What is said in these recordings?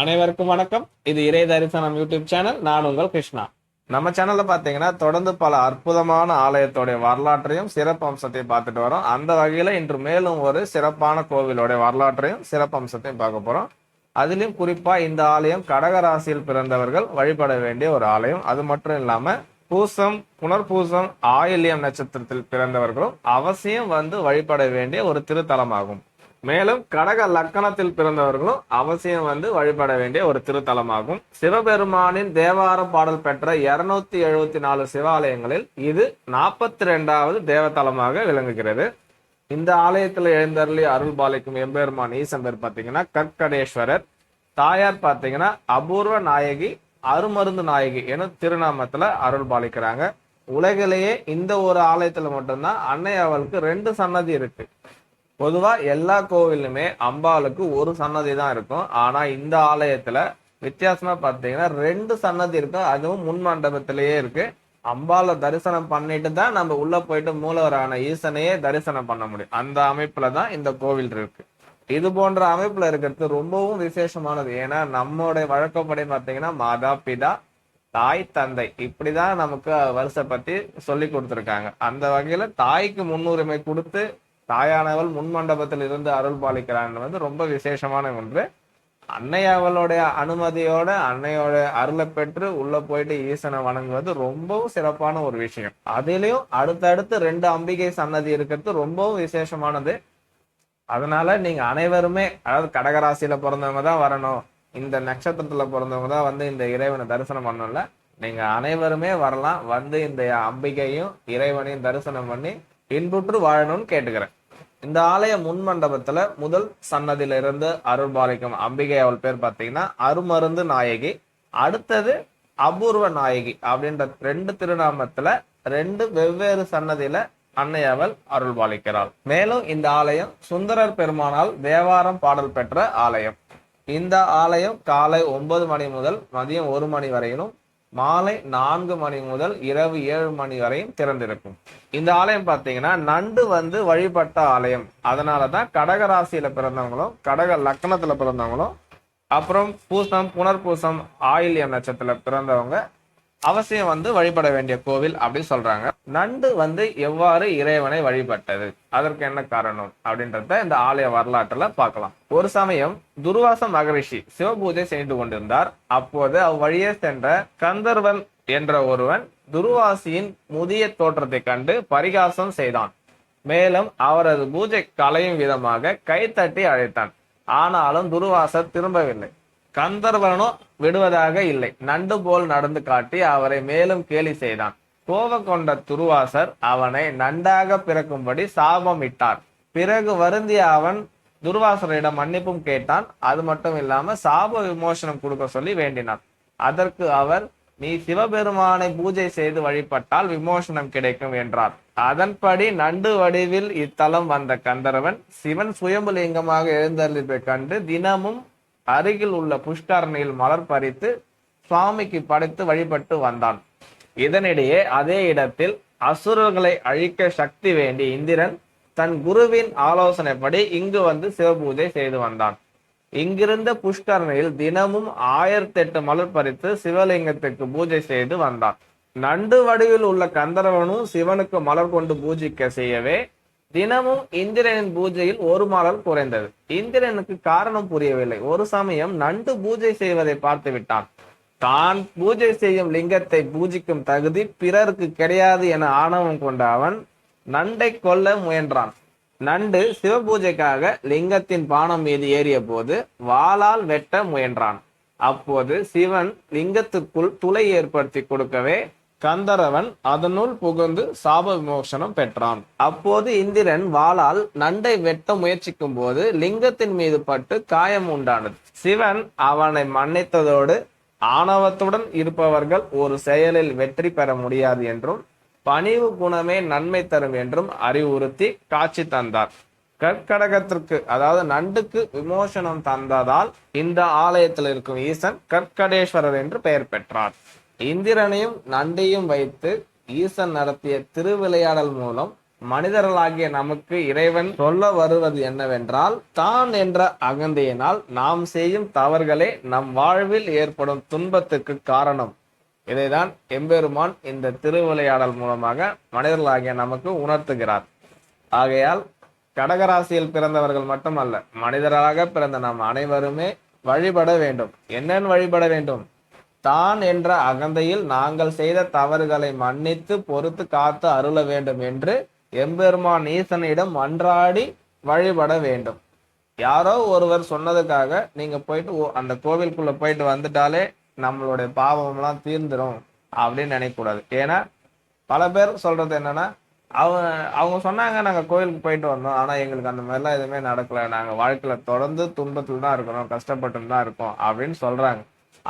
அனைவருக்கும் வணக்கம். இது இறை தரிசனம் யூடியூப் சேனல் நான் உங்கள் கிருஷ்ணா. நம்ம சேனல்ல பாத்தீங்கன்னா தொடர்ந்து பல அற்புதமான ஆலயத்தோடைய வரலாற்றையும் சிறப்பு அம்சத்தையும் பார்த்துட்டு வரோம். அந்த வகையில இன்று மேலும் ஒரு சிறப்பான கோவிலோடைய வரலாற்றையும் சிறப்பு அம்சத்தையும் பார்க்க போறோம். அதுலயும் குறிப்பா இந்த ஆலயம் கடகராசியில் பிறந்தவர்கள் வழிபட வேண்டிய ஒரு ஆலயம். அது மட்டும் இல்லாம பூசம் புனர்பூசம் ஆயில்யம் நட்சத்திரத்தில் பிறந்தவர்களும் அவசியம் வந்து வழிபட வேண்டிய ஒரு திருத்தலமாகும். மேலும் கடக லக்கணத்தில் பிறந்தவர்களும் அவசியம் வந்து வழிபட வேண்டிய ஒரு திருத்தலமாகும். சிவபெருமானின் தேவார பாடல் பெற்ற இருநூத்தி எழுபத்தி நாலு சிவாலயங்களில் இது நாற்பத்தி ரெண்டாவது தேவதலமாக விளங்குகிறது. இந்த ஆலயத்தில் எழுந்தருளி அருள் பாலிக்கும் எம்பெருமான் ஈசன் பேர் பார்த்தீங்கன்னா கற்கடேஸ்வரர். தாயார் பார்த்தீங்கன்னா அபூர்வ நாயகி அருமருந்து நாயகி எனும் திருநாமத்துல அருள் பாலிக்கிறாங்க உலகிலேயே இந்த ஒரு ஆலயத்துல மட்டும்தான் அன்னை அவளுக்கு ரெண்டு சன்னதி இருக்கு. பொதுவா எல்லா கோவிலுமே அம்பாளுக்கு ஒரு சன்னதி தான் இருக்கும். ஆனா இந்த ஆலயத்துல வித்தியாசமா பார்த்தீங்கன்னா ரெண்டு சன்னதி இருக்கும் அதுவும் முன் மண்டபத்திலேயே இருக்கு. அம்பாளை தரிசனம் பண்ணிட்டு தான் நம்ம உள்ள போயிட்டு மூலவரான ஈசனையே தரிசனம் பண்ண முடியும். அந்த அமைப்புல தான் இந்த கோவில் இருக்கு. இது போன்ற அமைப்புல இருக்கிறது ரொம்பவும் விசேஷமானது. ஏன்னா நம்மளுடைய வழக்கப்படி பார்த்தீங்கன்னா மாதா பிதா தாய் தந்தை இப்படிதான் நமக்கு வருஷ பத்தி சொல்லி கொடுத்துருக்காங்க. அந்த வகையில தாய்க்கு முன்னுரிமை கொடுத்து தாயானவள் முன் மண்டபத்தில் இருந்து அருள் பாலிக்கிறான் வந்து ரொம்ப விசேஷமான ஒன்று. அன்னை அவளுடைய அனுமதியோட அன்னையோட அருளை பெற்று உள்ள போயிட்டு ஈசனை வணங்குவது ரொம்பவும் சிறப்பான ஒரு விஷயம். அதிலையும் அடுத்தடுத்து ரெண்டு அம்பிகை சன்னதி இருக்கிறது ரொம்பவும் விசேஷமானது. அதனால நீங்க அனைவருமே அதாவது கடகராசியில பிறந்தவங்க தான் வரணும் இந்த நட்சத்திரத்துல பிறந்தவங்க தான் வந்து இந்த இறைவனை தரிசனம் பண்ணணும்ல நீங்க அனைவருமே வரலாம் வந்து இந்த அம்பிகையும் இறைவனையும் தரிசனம் பண்ணி இன்புற்று வாழணும்னு கேட்டுக்கிறேன். இந்த ஆலய முன் மண்டபத்துல முதல் சன்னதியில இருந்து அருள் பாலிக்கும் அம்பிகை அவள் பேர் பார்த்தீங்கன்னா அருமருந்து நாயகி அடுத்தது அபூர்வ நாயகி அப்படின்ற ரெண்டு திருநாமத்துல ரெண்டு வெவ்வேறு சன்னதியில அன்னை அவள் அருள் பாலிக்கிறாள் மேலும் இந்த ஆலயம் சுந்தரர் பெருமானால் தேவாரம் பாடல் பெற்ற ஆலயம். இந்த ஆலயம் காலை ஒன்பது மணி முதல் மதியம் ஒரு மணி வரையிலும் மாலை நான்கு மணி முதல் இரவு ஏழு மணி வரையும் திறந்திருக்கும். இந்த ஆலயம் பார்த்தீங்கன்னா நண்டு வந்து வழிபட்ட ஆலயம். அதனாலதான் கடகராசியில பிறந்தவங்களும் கடக லக்னத்துல பிறந்தவங்களும் அப்புறம் பூசம் புனர்பூசம் ஆயில்யம் நட்சத்திரத்துல பிறந்தவங்க அவசியம் வந்து வழிபட வேண்டிய கோவில் அப்படின்னு சொல்றாங்க. நண்டு வந்து எவ்வாறு இறைவனை வழிபட்டது? அதற்கு என்ன காரணம்? அப்படின்றத இந்த ஆலய வரலாற்றுல பார்க்கலாம். ஒரு சமயம் துர்வாச மகரிஷி சிவபூஜை செய்து கொண்டிருந்தார். அப்போது அவ்வழியே சென்ற கந்தர்வன் என்ற ஒருவன் துர்வாசியின் முதிய தோற்றத்தை கண்டு பரிகாசம் செய்தான். மேலும் அவரது பூஜை கலையும் விதமாக கைத்தட்டி அழைத்தான். ஆனாலும் துர்வாசர் திரும்பவில்லை. கந்தர்வனோ விடுவதாக இல்லை. நண்டு போல் நடந்து காட்டி அவரை மேலும் கேலி செய்தான். கோப கொண்ட துருவாசர் அவனை நண்டாக பிறக்கும்படி சாபம் இட்டார் பிறகு வருந்திய அவன் துர்வாசரிடம் மன்னிப்பும் கேட்டான். அது மட்டும் இல்லாம சாப விமோசனம் கொடுக்க சொல்லி வேண்டினான். அதற்கு அவர் நீ சிவபெருமானை பூஜை செய்து வழிபட்டால் விமோசனம் கிடைக்கும் என்றார். அதன்படி நண்டு வடிவில் இத்தலம் வந்த கந்தர்வன் சிவன் சுயம்புலிங்கமாக எழுந்தளிப்பை கண்டு தினமும் அருகில் உள்ள புஷ்கரணியில் மலர் பறித்து சுவாமிக்கு படைத்து வழிபட்டு வந்தான். இதனிடையே அதே இடத்தில் அசுரர்களை அழிக்க சக்தி வேண்டி இந்திரன் தன் குருவின் ஆலோசனைப்படி இங்கு வந்து சிவபூஜை செய்து வந்தான். இங்கிருந்த புஷ்கரணியில் தினமும் ஆயிரத்தி எட்டு மலர் பறித்து சிவலிங்கத்துக்கு பூஜை செய்து வந்தான். நண்டு வடிவில் உள்ள கந்தரவனும் சிவனுக்கு மலர் கொண்டு பூஜிக்க செய்யவே தினமும் இந்திரனின் பூஜையில் ஒரு மாடல் குறைந்தது. இந்திரனுக்கு காரணம் புரியவில்லை. ஒரு சமயம் நண்டு பூஜை செய்வதை பார்த்து விட்டான். தான் பூஜை செய்யும் லிங்கத்தை பூஜிக்கும் தகுதி பிறருக்கு கிடையாது என ஆணவம் கொண்ட அவன் நண்டை கொல்ல முயன்றான். நண்டு சிவபூஜைக்காக லிங்கத்தின் பானம் மீது ஏறிய போது வாளால் வெட்ட முயன்றான். அப்போது சிவன் லிங்கத்துக்குள் துளை ஏற்படுத்தி கொடுக்கவே கந்தரவன் அதனுள் புகுந்து சாப விமோசனம் பெற்றான். அப்போது இந்திரன் வாளால் நண்டை வெட்ட முயற்சிக்கும் போது லிங்கத்தின் மீது பட்டு காயம் உண்டானது. சிவன் அவனை மன்னித்ததோடு ஆணவத்துடன் இருப்பவர்கள் ஒரு செயலில் வெற்றி பெற முடியாது என்றும் பணிவு குணமே நன்மை தரும் என்றும் அறிவுறுத்தி காட்சி தந்தார். கற்கடகத்திற்கு அதாவது நண்டுக்கு விமோசனம் தந்ததால் இந்த ஆலயத்தில் இருக்கும் ஈசன் கற்கடேஸ்வரர் என்று பெயர் பெற்றார். இந்திரனையும் நண்டையும் வைத்து ஈசன் நடத்திய திருவிளையாடல் மூலம் மனிதர்களாகிய நமக்கு இறைவன் சொல்ல வருவது என்னவென்றால் தான் என்ற அகந்தையினால் நாம் செய்யும் தவறுகளே நம் வாழ்வில் ஏற்படும் துன்பத்துக்கு காரணம். இதைதான் எம்பெருமான் இந்த திருவிளையாடல் மூலமாக மனிதர்களாகிய நமக்கு உணர்த்துகிறார். ஆகையால் கடகராசியில் பிறந்தவர்கள் மட்டுமல்ல மனிதராக பிறந்த நாம் அனைவருமே வழிபட வேண்டும். என்னென்னு வழிபட வேண்டும்? தான் என்ற அகந்தையில் நாங்கள் செய்த தவறுகளை மன்னித்து பொறுத்து காத்து அருள வேண்டும் என்று எம்பெருமான் ஈசனிடம் மன்றாடி வழிபட வேண்டும். யாரோ ஒருவர் சொன்னதுக்காக நீங்க போயிட்டு ஓ- அந்த கோவிலுக்குள்ள போயிட்டு வந்துட்டாலே நம்மளுடைய பாவம்லாம் தீர்ந்துடும் அப்படின்னு நினைக்கக்கூடாது. ஏன்னா பல பேர் சொல்றது என்னன்னா அவங்க அவங்க சொன்னாங்க நாங்கள் கோயிலுக்கு போயிட்டு வந்தோம் ஆனால் எங்களுக்கு அந்த மாதிரிலாம் எதுவுமே நடக்கல. நாங்கள் வாழ்க்கையில் தொடர்ந்து துன்பத்தில் தான் இருக்கிறோம் கஷ்டப்பட்டு தான் இருக்கோம் அப்படின்னு சொல்றாங்க.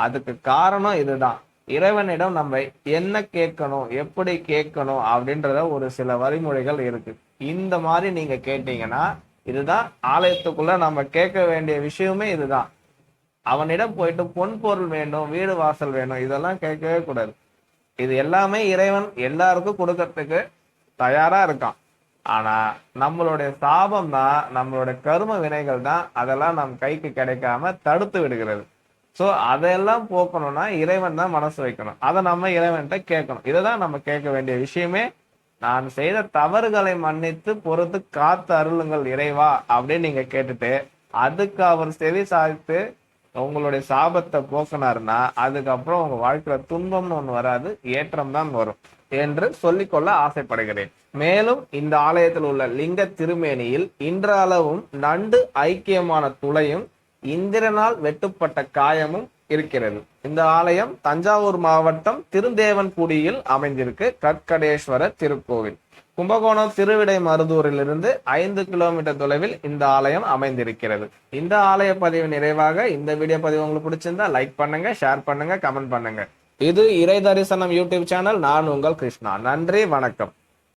அதுக்கு காரணம் இதுதான். இறைவனிடம் நம்ம என்ன கேட்கணும் எப்படி கேட்கணும் அப்படின்றத ஒரு சில வழிமுறைகள் இருக்கு. இந்த மாதிரி நீங்க கேட்டீங்கன்னா இதுதான் ஆலயத்துக்குள்ள நம்ம கேட்க வேண்டிய விஷயமே இதுதான். அவனிடம் போயிட்டு பொன் பொருள் வேண்டும் வீடு வாசல் வேணும் இதெல்லாம் கேட்கவே கூடாது. இது எல்லாமே இறைவன் எல்லாருக்கும் கொடுக்கறதுக்கு தயாரா இருக்கான். ஆனா நம்மளுடைய சாபம் தான் நம்மளுடைய கரும வினைகள் தான் அதெல்லாம் நம் கைக்கு கிடைக்காம தடுத்து விடுகிறது. சோ அதையெல்லாம் போக்கணும்னா இறைவன் தான் மனசு வைக்கணும். அதை நம்ம இறைவன்கிட்ட கேட்கணும். இதுதான் நம்ம கேட்க வேண்டிய விஷயமே நான் செய்த தவறுகளை மன்னித்து பொறுத்து காத்து அருளுங்கள் இறைவா அப்படின்னு நீங்க கேட்டுட்டு அதுக்கு அவர் செவி சாய்த்து உங்களுடைய சாபத்தை போக்கினாருன்னா அதுக்கப்புறம் உங்க வாழ்க்கையில துன்பம்னு ஒன்று வராது ஏற்றம் தான் வரும் என்று சொல்லிக்கொள்ள ஆசைப்படுகிறேன். மேலும் இந்த ஆலயத்தில் உள்ள லிங்க திருமேனியில் இன்றளவும் நண்டு ஐக்கியமான துளையும் இந்திரனால் வெட்டுப்பட்ட காயமும் இருக்கிறது. இந்த ஆலயம் தஞ்சாவூர் மாவட்டம் திருந்தேவன்குடியில் அமைந்திருக்கு. கற்கடேஸ்வரர் திருக்கோவில். கும்பகோணம் திருவிடை மருதூரிலிருந்து ஐந்து கிலோமீட்டர் தொலைவில் இந்த ஆலயம் அமைந்திருக்கிறது. இந்த ஆலய பதிவு நிறைவாக இந்த வீடியோ பதிவு உங்களுக்கு பிடிச்சிருந்தா லைக் பண்ணுங்க ஷேர் பண்ணுங்க கமெண்ட் பண்ணுங்க. இது இறை தரிசனம் யூடியூப் சேனல் நான் உங்கள் கிருஷ்ணா. நன்றி வணக்கம்.